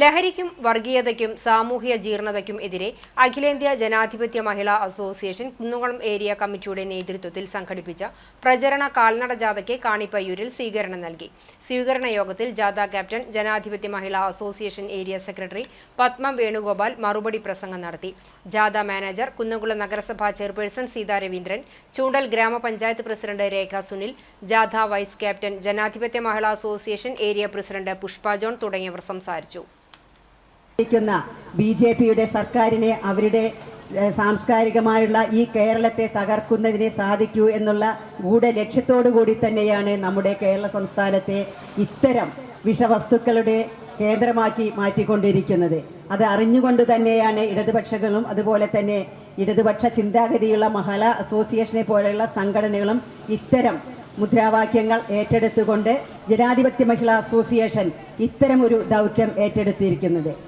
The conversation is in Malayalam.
ലഹരിക്കും വർഗീയതയ്ക്കും സാമൂഹിക ജീർണതയ്ക്കും എതിരെ അഖിലേന്ത്യാ ജനാധിപത്യ മഹിളാ അസോസിയേഷൻ കുന്നുകുളം ഏരിയ കമ്മിറ്റിയുടെ നേതൃത്വത്തിൽ സംഘടിപ്പിച്ച പ്രചരണ കാൽനട ജാഥയ്ക്ക് കാണിപ്പയ്യൂരിൽ സ്വീകരണം നൽകി. സ്വീകരണ യോഗത്തിൽ ജാഥ captain Janadhipathya Mahila Association area secretary Padma Venugopal മറുപടി പ്രസംഗം നടത്തി. ജാഥ മാനേജർ കുന്നുകുളം നഗരസഭാ ചെയർപേഴ്സൺ സീതാ രവീന്ദ്രൻ ചൂണ്ടൽ ഗ്രാമപഞ്ചായത്ത് പ്രസിഡന്റ് രേഖ സുനിൽ ജാഥ vice captain Janadhipathya Mahila Association area president Pushpa John തുടങ്ങിയവർ സംസാരിച്ചു. ിക്കുന്ന ബി ജെ പിയുടെ സർക്കാരിനെ അവരുടെ സാംസ്കാരികമായുള്ള ഈ കേരളത്തെ തകർക്കുന്നതിനെ സാധിക്കൂ എന്നുള്ള ഗൂഢ ലക്ഷ്യത്തോടു കൂടി തന്നെയാണ് നമ്മുടെ കേരള സംസ്ഥാനത്തെ ഇത്തരം വിഷവസ്തുക്കളുടെ കേന്ദ്രമാക്കി മാറ്റിക്കൊണ്ടിരിക്കുന്നത്. അത് അറിഞ്ഞുകൊണ്ട് തന്നെയാണ് ഇടതുപക്ഷങ്ങളും അതുപോലെ തന്നെ ഇടതുപക്ഷ ചിന്താഗതിയുള്ള മഹള അസോസിയേഷനെ പോലെയുള്ള സംഘടനകളും ഇത്തരം മുദ്രാവാക്യങ്ങൾ ഏറ്റെടുത്തുകൊണ്ട് ജനാധിപത്യ മഹിളാ അസോസിയേഷൻ ഇത്തരം ഒരു ദൗത്യം ഏറ്റെടുത്തിരിക്കുന്നത്.